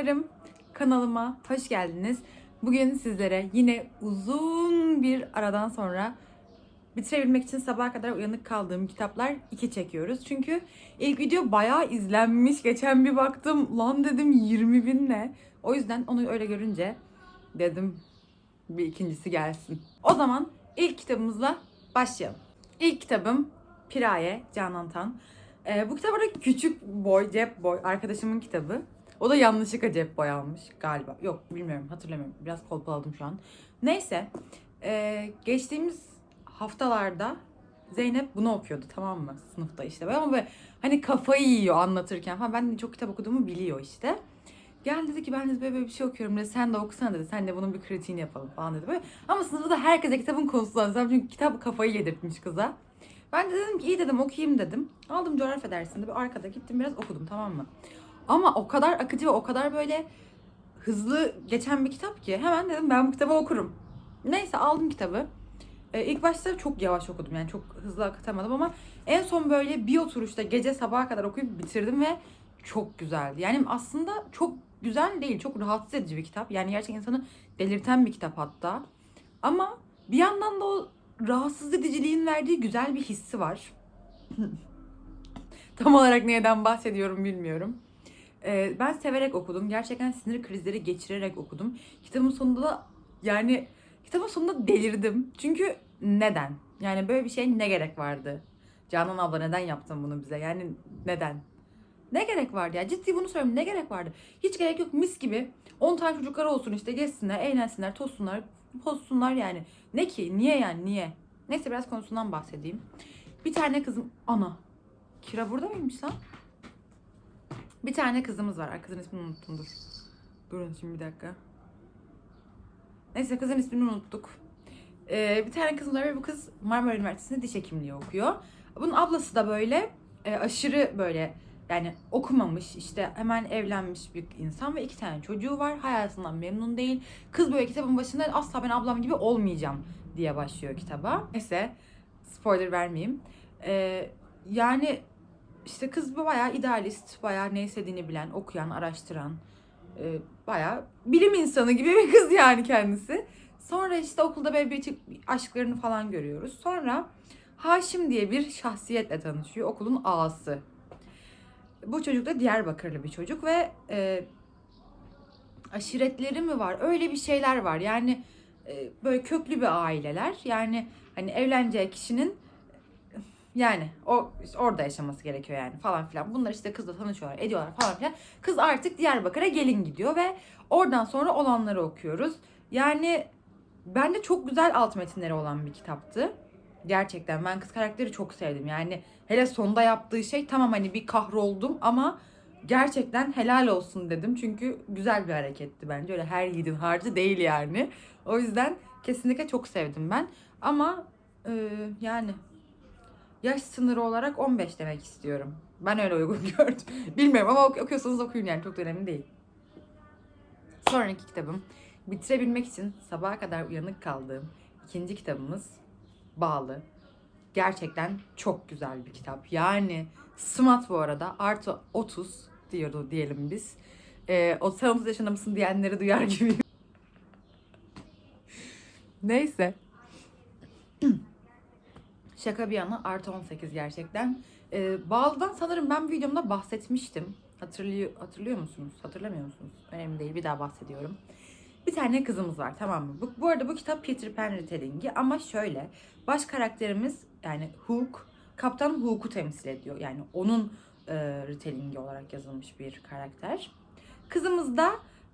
canlarım. Kanalıma hoş geldiniz. Bugün sizlere yine uzun bir aradan sonra bitirebilmek için sabaha kadar uyanık kaldığım kitaplar 2 çekiyoruz. Çünkü ilk video bayağı izlenmiş. Geçen bir baktım lan dedim 20 bin ne? O yüzden onu öyle görünce dedim bir ikincisi gelsin. O zaman ilk kitabımızla başlayalım. İlk kitabım Piraye Canan Tan. Ee, bu kitap arada küçük boy, cep boy arkadaşımın kitabı. O da yanlışlıkla cep boy almış galiba. Yok bilmiyorum hatırlamıyorum. Biraz kolpaladım şu an. Neyse. ee, geçtiğimiz haftalarda Zeynep bunu okuyordu tamam mı? Sınıfta işte. Böyle Ama böyle hani kafayı yiyor anlatırken falan. Ben çok kitap okuduğumu biliyor işte. Gel dedi ki ben de böyle, böyle bir şey okuyorum dedi. Sen de okusana dedi. Sen de bunun bir kritiğini yapalım falan dedi. Böyle. Ama sınıfta da herkese kitabın konusu lazım. Çünkü kitap kafayı yedirtmiş kıza. Ben de dedim ki iyi dedim okuyayım dedim. Aldım coğrafya dersinde bir arkada gittim biraz okudum tamam mı? Ama o kadar akıcı ve o kadar böyle hızlı geçen bir kitap ki hemen dedim ben bu kitabı okurum. Neyse aldım kitabı. Ee, ilk başta çok yavaş okudum yani çok hızlı akıtamadım ama en son böyle bir oturuşta gece sabaha kadar okuyup bitirdim ve çok güzeldi. Yani aslında çok güzel değil, çok rahatsız edici bir kitap. Yani gerçekten insanı delirten bir kitap hatta. Ama bir yandan da o rahatsız ediciliğin verdiği güzel bir hissi var. Tam olarak neyden bahsediyorum bilmiyorum. Ee, ben severek okudum. Gerçekten sinir krizleri geçirerek okudum. Kitabın sonunda da yani kitabın sonunda delirdim. Çünkü neden? Yani böyle bir şey ne gerek vardı? Canan abla neden yaptın bunu bize? Yani neden? Ne gerek vardı ya? Ciddi bunu söylüyorum. Ne gerek vardı? Hiç gerek yok. Mis gibi 10 tane çocuklar olsun işte gezsinler, eğlensinler, tozsunlar, pozsunlar yani. Ne ki? Niye yani? Niye? Neyse biraz konusundan bahsedeyim. Bir tane kızım... Ana. Kira burada mıymış lan? Bir tane kızımız var. Kızın ismini unuttum dur. Durun şimdi bir dakika. Neyse kızın ismini unuttuk. Ee, bir tane kızımız var ve bu kız Marmara Üniversitesi'nde diş hekimliği okuyor. Bunun ablası da böyle e, aşırı böyle yani okumamış işte hemen evlenmiş bir insan ve iki tane çocuğu var. Hayatından memnun değil. Kız böyle kitabın başında asla ben ablam gibi olmayacağım diye başlıyor kitaba. Neyse spoiler vermeyeyim. Ee, yani işte kız bayağı idealist, bayağı ne istediğini bilen, okuyan, araştıran, e, bayağı bilim insanı gibi bir kız yani kendisi. Sonra işte okulda böyle bir aşklarını falan görüyoruz. Sonra Haşim diye bir şahsiyetle tanışıyor. Okulun ağası. Bu çocuk da Diyarbakırlı bir çocuk ve e, aşiretleri mi var? Öyle bir şeyler var. Yani e, böyle köklü bir aileler. Yani hani evleneceği kişinin yani o orada yaşaması gerekiyor yani falan filan. Bunlar işte kızla tanışıyorlar, ediyorlar falan filan. Kız artık Diyarbakır'a gelin gidiyor ve oradan sonra olanları okuyoruz. Yani bence çok güzel alt metinleri olan bir kitaptı. Gerçekten ben kız karakteri çok sevdim. Yani hele sonda yaptığı şey tamam hani bir kahroldum ama gerçekten helal olsun dedim. Çünkü güzel bir hareketti bence. Öyle her yiğidin harcı değil yani. O yüzden kesinlikle çok sevdim ben. Ama e, yani yaş sınırı olarak 15 demek istiyorum. Ben öyle uygun gördüm. Bilmiyorum ama ok- okuyorsanız okuyun yani çok da önemli değil. Sonraki kitabım bitirebilmek için sabaha kadar uyanık kaldığım ikinci kitabımız Bağlı. Gerçekten çok güzel bir kitap. Yani Smart bu arada artı 30 diyordu diyelim biz. Ee, o sen 30 yaşında mısın diyenleri duyar gibi. Neyse. Şaka bir yana artı 18 gerçekten. Ee, Bağlı'dan sanırım ben videomda bahsetmiştim. Hatırlıyor, hatırlıyor musunuz? Hatırlamıyor musunuz? Önemli değil bir daha bahsediyorum. Bir tane kızımız var tamam mı? Bu, bu arada bu kitap Peter Pan retelling'i ama şöyle. Baş karakterimiz yani Hook, Kaptan Hook'u temsil ediyor. Yani onun e, retelling'i olarak yazılmış bir karakter. Kızımız da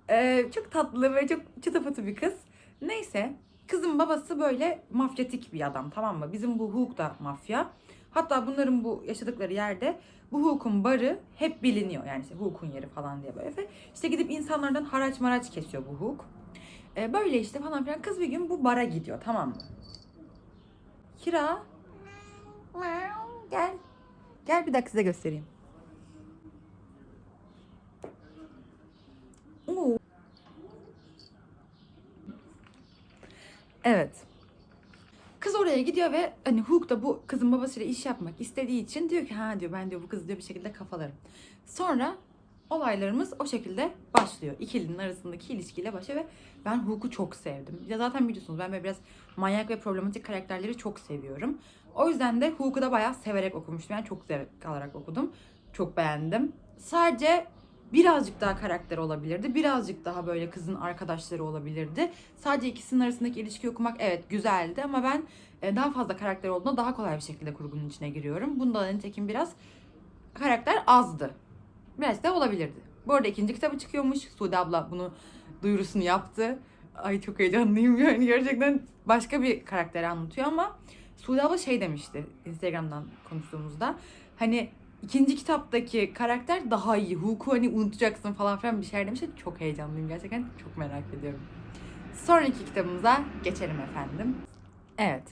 e, çok tatlı ve çok çıtıpıtı bir kız. Neyse kızın babası böyle mafyatik bir adam tamam mı? Bizim bu Hook da mafya. Hatta bunların bu yaşadıkları yerde bu Hook'un barı hep biliniyor. Yani işte Hook'un yeri falan diye böyle. Ve işte gidip insanlardan haraç maraç kesiyor bu Hook. Ee, böyle işte falan filan. Kız bir gün bu bara gidiyor tamam mı? Kira. Gel. Gel bir dakika size göstereyim. Evet. Kız oraya gidiyor ve hani Hook da bu kızın babasıyla iş yapmak istediği için diyor ki ha diyor ben diyor bu kızı diyor bir şekilde kafalarım. Sonra olaylarımız o şekilde başlıyor. İkilinin arasındaki ilişkiyle başlıyor ve ben Hook'u çok sevdim. Ya zaten biliyorsunuz ben böyle biraz manyak ve problematik karakterleri çok seviyorum. O yüzden de Hook'u da bayağı severek okumuştum. Yani çok zevk alarak okudum. Çok beğendim. Sadece birazcık daha karakter olabilirdi. Birazcık daha böyle kızın arkadaşları olabilirdi. Sadece ikisinin arasındaki ilişki okumak evet güzeldi ama ben e, daha fazla karakter olduğunda daha kolay bir şekilde kurgunun içine giriyorum. Bunda da nitekim biraz karakter azdı. Biraz da olabilirdi. Bu arada ikinci kitabı çıkıyormuş. Sude abla bunu duyurusunu yaptı. Ay çok heyecanlıyım yani gerçekten başka bir karakteri anlatıyor ama Sude abla şey demişti Instagram'dan konuştuğumuzda. Hani ikinci kitaptaki karakter daha iyi. Hook'u hani unutacaksın falan filan bir şeyler demişti. Çok heyecanlıyım gerçekten. Çok merak ediyorum. Sonraki kitabımıza geçelim efendim. Evet.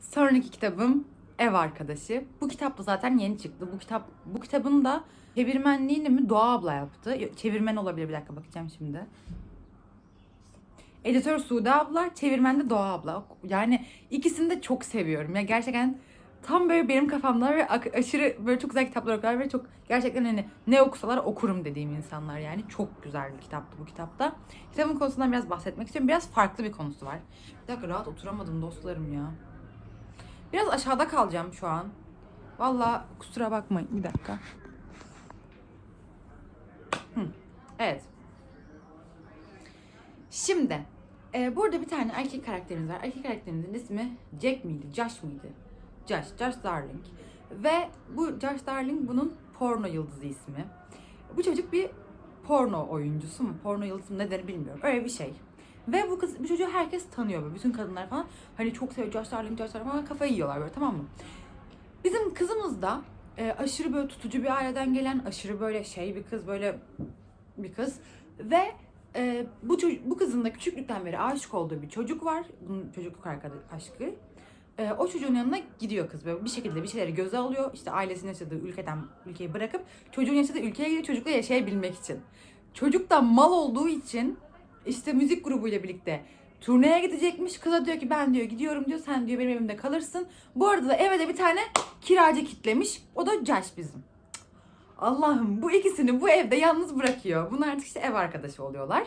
Sonraki kitabım Ev Arkadaşı. Bu kitap da zaten yeni çıktı. Bu kitap bu kitabın da çevirmenliğini mi Doğa abla yaptı. Çevirmen olabilir bir dakika bakacağım şimdi. Editör Sude abla, çevirmen de Doğa abla. Yani ikisini de çok seviyorum. Ya gerçekten tam böyle benim kafamda ve aşırı böyle çok güzel kitaplar okuyorlar ve çok gerçekten hani ne okusalar okurum dediğim insanlar yani. Çok güzel bir kitaptı bu kitapta. Kitabın konusundan biraz bahsetmek istiyorum. Biraz farklı bir konusu var. Bir dakika rahat oturamadım dostlarım ya. Biraz aşağıda kalacağım şu an. Valla kusura bakmayın. Bir dakika. Hı, Evet. Şimdi e, burada bir tane erkek karakterimiz var. Erkek karakterimizin ismi Jack miydi? Josh mıydı? Josh. Josh Darling. Ve bu Josh Darling bunun porno yıldızı ismi. Bu çocuk bir porno oyuncusu mu? Porno yıldızı mı ne bilmiyorum. Öyle bir şey. Ve bu kız, bu çocuğu herkes tanıyor böyle. Bütün kadınlar falan. Hani çok seviyor Josh Darling, Josh Darling falan kafayı yiyorlar böyle tamam mı? Bizim kızımız da e, aşırı böyle tutucu bir aileden gelen, aşırı böyle şey bir kız, böyle bir kız. Ve e, bu çocuk, bu kızın da küçüklükten beri aşık olduğu bir çocuk var. Bunun çocukluk arkadaş aşkı. E, o çocuğun yanına gidiyor kız böyle bir şekilde bir şeyleri göze alıyor. İşte ailesinin yaşadığı ülkeden ülkeyi bırakıp çocuğun yaşadığı ülkeye gidiyor çocukla yaşayabilmek için. Çocuk da mal olduğu için işte müzik grubuyla birlikte turneye gidecekmiş. Kıza diyor ki ben diyor gidiyorum diyor. Sen diyor benim evimde kalırsın. Bu arada da eve de bir tane kiracı kitlemiş. O da Josh bizim. Allah'ım bu ikisini bu evde yalnız bırakıyor. Bunlar artık işte ev arkadaşı oluyorlar.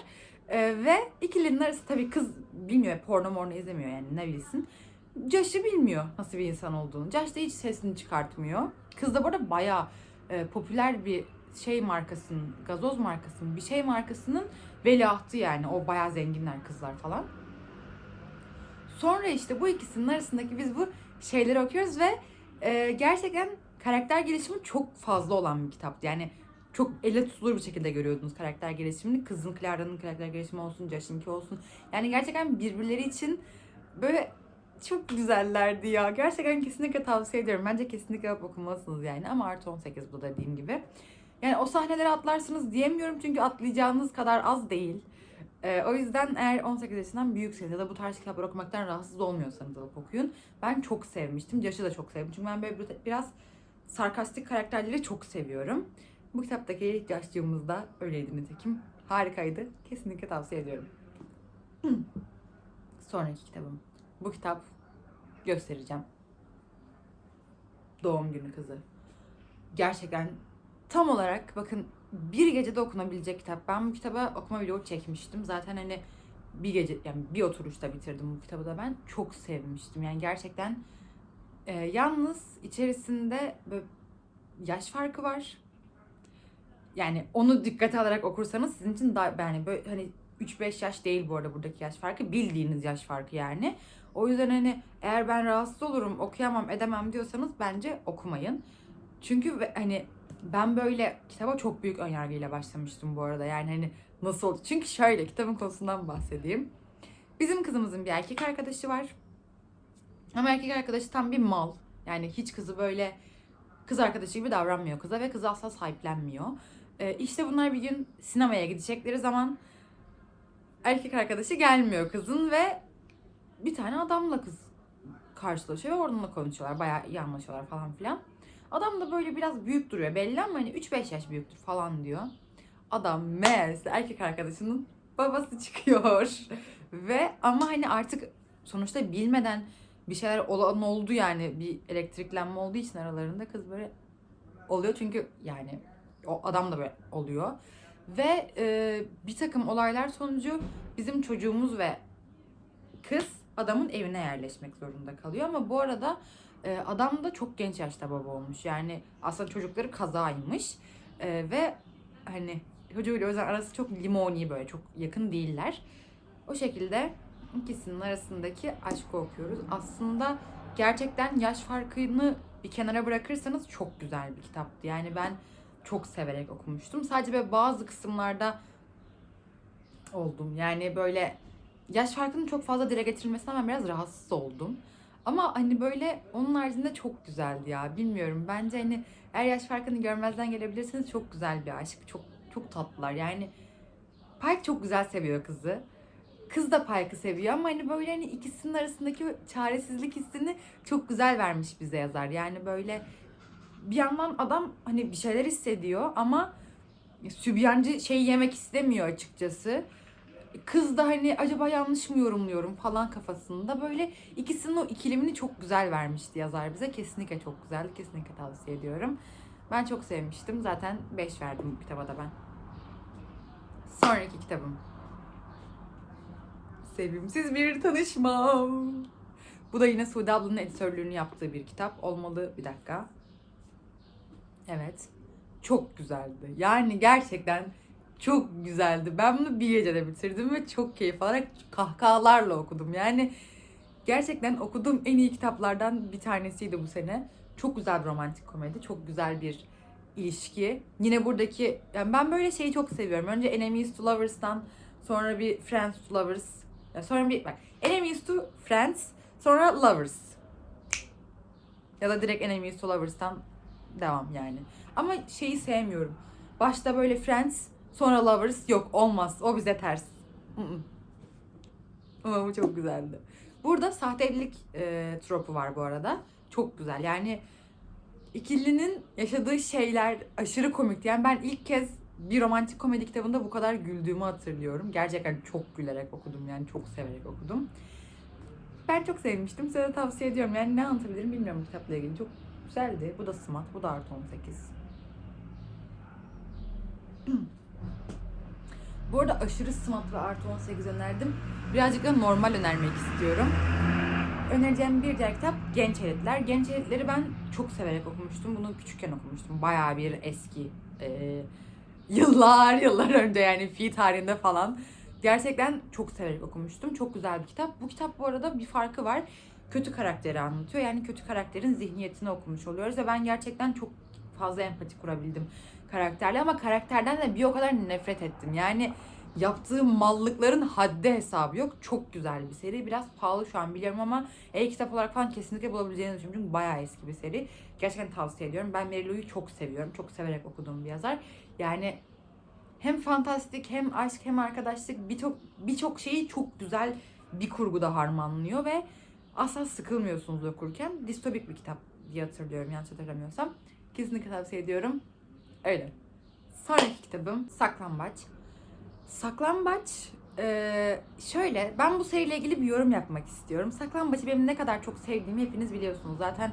Ee, ve ikilinin arası tabii kız bilmiyor porno morno izlemiyor yani ne bilsin. Josh'ı bilmiyor nasıl bir insan olduğunu. Josh da hiç sesini çıkartmıyor. Kız da bu bayağı e, popüler bir şey markasının, gazoz markasının, bir şey markasının veliahtı yani. O bayağı zenginler kızlar falan. Sonra işte bu ikisinin arasındaki biz bu şeyleri okuyoruz ve e, gerçekten karakter gelişimi çok fazla olan bir kitaptı. Yani çok elle tutulur bir şekilde görüyordunuz karakter gelişimini. Kızın Clara'nın karakter gelişimi olsun, Josh'inki olsun. Yani gerçekten birbirleri için böyle çok güzellerdi ya. Gerçekten kesinlikle tavsiye ediyorum. Bence kesinlikle okumalısınız yani. Ama artı 18 bu dediğim gibi. Yani o sahneleri atlarsınız diyemiyorum çünkü atlayacağınız kadar az değil. Ee, o yüzden eğer 18 yaşından büyükseniz ya da bu tarz kitaplar okumaktan rahatsız olmuyorsanız alıp okuyun. Ben çok sevmiştim. Josh'ı da çok sevdim. Çünkü ben böyle biraz sarkastik karakterleri çok seviyorum. Bu kitaptaki ilk yaşlığımız da öyleydi nitekim. Harikaydı. Kesinlikle tavsiye ediyorum. Sonraki kitabım. Bu kitap göstereceğim. Doğum günü kızı. Gerçekten tam olarak bakın bir gecede okunabilecek kitap. Ben bu kitaba okuma vlogu çekmiştim. Zaten hani bir gece yani bir oturuşta bitirdim bu kitabı da ben. Çok sevmiştim. Yani gerçekten e, yalnız içerisinde böyle yaş farkı var. Yani onu dikkate alarak okursanız sizin için daha yani böyle hani 3-5 yaş değil bu arada buradaki yaş farkı. Bildiğiniz yaş farkı yani. O yüzden hani eğer ben rahatsız olurum, okuyamam, edemem diyorsanız bence okumayın. Çünkü hani ben böyle kitaba çok büyük önyargıyla başlamıştım bu arada. Yani hani nasıl oldu? Çünkü şöyle kitabın konusundan bahsedeyim. Bizim kızımızın bir erkek arkadaşı var. Ama erkek arkadaşı tam bir mal. Yani hiç kızı böyle kız arkadaşı gibi davranmıyor kıza ve kızı asla sahiplenmiyor. Ee, işte bunlar bir gün sinemaya gidecekleri zaman erkek arkadaşı gelmiyor kızın ve bir tane adamla kız karşılaşıyor ve oradan konuşuyorlar. Bayağı iyi anlaşıyorlar falan filan. Adam da böyle biraz büyük duruyor belli ama hani 3-5 yaş büyüktür falan diyor. Adam meğerse erkek arkadaşının babası çıkıyor. ve ama hani artık sonuçta bilmeden bir şeyler olan oldu yani bir elektriklenme olduğu için aralarında kız böyle oluyor çünkü yani o adam da böyle oluyor. Ve e, bir takım olaylar sonucu bizim çocuğumuz ve kız adamın evine yerleşmek zorunda kalıyor. Ama bu arada e, adam da çok genç yaşta baba olmuş. Yani aslında çocukları kazaymış. E, ve hani çocuğuyla yüzden arası çok limoni böyle çok yakın değiller. O şekilde ikisinin arasındaki aşkı okuyoruz. Aslında gerçekten yaş farkını bir kenara bırakırsanız çok güzel bir kitaptı. Yani ben çok severek okumuştum. Sadece böyle bazı kısımlarda oldum. Yani böyle yaş farkının çok fazla dile getirilmesinden ben biraz rahatsız oldum. Ama hani böyle onun haricinde çok güzeldi ya. Bilmiyorum. Bence hani eğer yaş farkını görmezden gelebilirseniz çok güzel bir aşk. Çok çok tatlılar. Yani Pike çok güzel seviyor kızı. Kız da Pike'ı seviyor ama hani böyle hani ikisinin arasındaki çaresizlik hissini çok güzel vermiş bize yazar. Yani böyle bir yandan adam hani bir şeyler hissediyor ama sübyancı şey yemek istemiyor açıkçası. Kız da hani acaba yanlış mı yorumluyorum falan kafasında böyle ikisinin o ikilemini çok güzel vermişti yazar bize. Kesinlikle çok güzeldi. Kesinlikle tavsiye ediyorum. Ben çok sevmiştim. Zaten 5 verdim bu kitaba da ben. Sonraki kitabım. Sevimsiz bir tanışma. Bu da yine Suudi ablanın editörlüğünü yaptığı bir kitap. Olmalı bir dakika. Evet. Çok güzeldi. Yani gerçekten çok güzeldi. Ben bunu bir gecede bitirdim ve çok keyif alarak kahkahalarla okudum. Yani gerçekten okuduğum en iyi kitaplardan bir tanesiydi bu sene. Çok güzel bir romantik komedi. Çok güzel bir ilişki. Yine buradaki yani ben böyle şeyi çok seviyorum. Önce Enemies to Lovers'tan sonra bir Friends to Lovers. ya sonra bir bak Enemies to Friends sonra Lovers. Ya da direkt Enemies to Lovers'tan devam yani. Ama şeyi sevmiyorum. Başta böyle Friends sonra Lovers yok olmaz. O bize ters. Ama bu çok güzeldi. Burada sahte evlilik e, tropu var bu arada. Çok güzel. Yani ikilinin yaşadığı şeyler aşırı komikti. Yani ben ilk kez bir romantik komedi kitabında bu kadar güldüğümü hatırlıyorum. Gerçekten çok gülerek okudum yani çok severek okudum. Ben çok sevmiştim. Size de tavsiye ediyorum. Yani ne anlatabilirim bilmiyorum bu kitapla ilgili. Çok güzeldi. Bu da Smart, bu da artı 18. bu arada aşırı ve artı 18 önerdim. Birazcık da normal önermek istiyorum. Önereceğim bir diğer kitap Genç Elitler. Genç Elitleri ben çok severek okumuştum. Bunu küçükken okumuştum. Bayağı bir eski. e, yıllar yıllar önce yani fi tarihinde falan. Gerçekten çok severek okumuştum. Çok güzel bir kitap. Bu kitap bu arada bir farkı var. Kötü karakteri anlatıyor. Yani kötü karakterin zihniyetini okumuş oluyoruz ve ben gerçekten çok fazla empati kurabildim karakterle ama karakterden de bir o kadar nefret ettim. Yani yaptığı mallıkların haddi hesabı yok. Çok güzel bir seri. Biraz pahalı şu an biliyorum ama e-kitap olarak falan kesinlikle bulabileceğini düşünüyorum. Çünkü bayağı eski bir seri. Gerçekten tavsiye ediyorum. Ben Mary Lou'yu çok seviyorum. Çok severek okuduğum bir yazar. Yani hem fantastik hem aşk hem arkadaşlık birçok birçok şeyi çok güzel bir kurguda harmanlıyor ve asla sıkılmıyorsunuz okurken. Distopik bir kitap diye hatırlıyorum yanlış hatırlamıyorsam. Kesinlikle tavsiye ediyorum. Öyle. Sonraki kitabım Saklambaç. Saklambaç eee, şöyle ben bu seriyle ilgili bir yorum yapmak istiyorum. Saklambaç'ı benim ne kadar çok sevdiğimi hepiniz biliyorsunuz. Zaten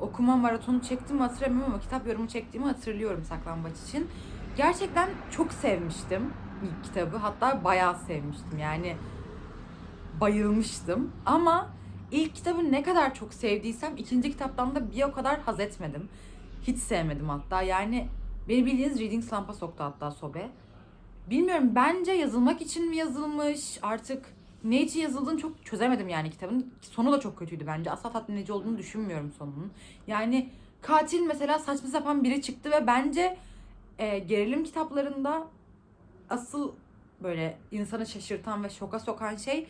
okuma maratonu çektim hatırlamıyorum ama kitap yorumu çektiğimi hatırlıyorum Saklambaç için. Gerçekten çok sevmiştim ilk kitabı. Hatta bayağı sevmiştim. Yani bayılmıştım. Ama ilk kitabı ne kadar çok sevdiysem ikinci kitaptan da bir o kadar haz etmedim. Hiç sevmedim hatta. Yani beni bildiğiniz Reading Slump'a soktu hatta Sobe. Bilmiyorum bence yazılmak için mi yazılmış artık ne için yazıldığını çok çözemedim yani kitabın. Sonu da çok kötüydü bence. Asla tatmin olduğunu düşünmüyorum sonunun. Yani katil mesela saçma sapan biri çıktı ve bence e, gerilim kitaplarında asıl böyle insanı şaşırtan ve şoka sokan şey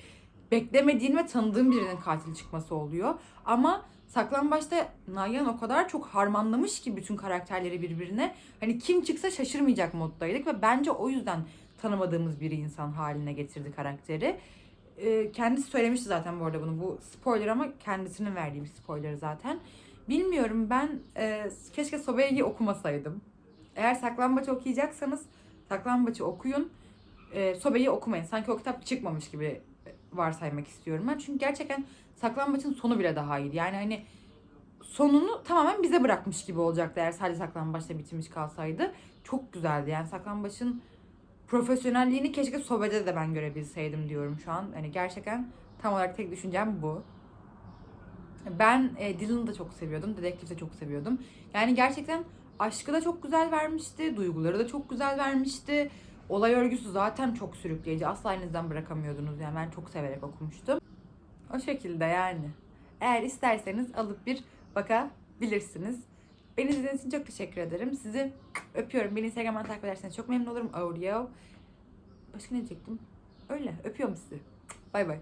beklemediğin ve tanıdığın birinin katil çıkması oluyor. Ama Saklambaç'ta Nagihan o kadar çok harmanlamış ki bütün karakterleri birbirine. Hani kim çıksa şaşırmayacak moddaydık ve bence o yüzden tanımadığımız bir insan haline getirdi karakteri. Ee, kendisi söylemişti zaten bu arada bunu. Bu spoiler ama kendisinin verdiği bir spoiler zaten. Bilmiyorum ben e, keşke Sobe'yi okumasaydım. Eğer saklambaç okuyacaksanız saklambaçı okuyun. E, Sobe'yi okumayın. Sanki o kitap çıkmamış gibi varsaymak istiyorum ben. Çünkü gerçekten saklambaçın sonu bile daha iyiydi. Yani hani sonunu tamamen bize bırakmış gibi olacaktı eğer sadece saklambaçla bitirmiş kalsaydı. Çok güzeldi yani saklambaçın profesyonelliğini keşke sobede de ben görebilseydim diyorum şu an. Hani gerçekten tam olarak tek düşüncem bu. Ben e, Dylan'ı da çok seviyordum. Dedektif de çok seviyordum. Yani gerçekten aşkı da çok güzel vermişti. Duyguları da çok güzel vermişti. Olay örgüsü zaten çok sürükleyici. Asla elinizden bırakamıyordunuz. Yani ben çok severek okumuştum. O şekilde yani. Eğer isterseniz alıp bir bakabilirsiniz. Beni izlediğiniz için çok teşekkür ederim. Sizi öpüyorum. Beni Instagram'dan takip ederseniz çok memnun olurum. Audio. Başka ne diyecektim? Öyle. Öpüyorum sizi. Bay bay.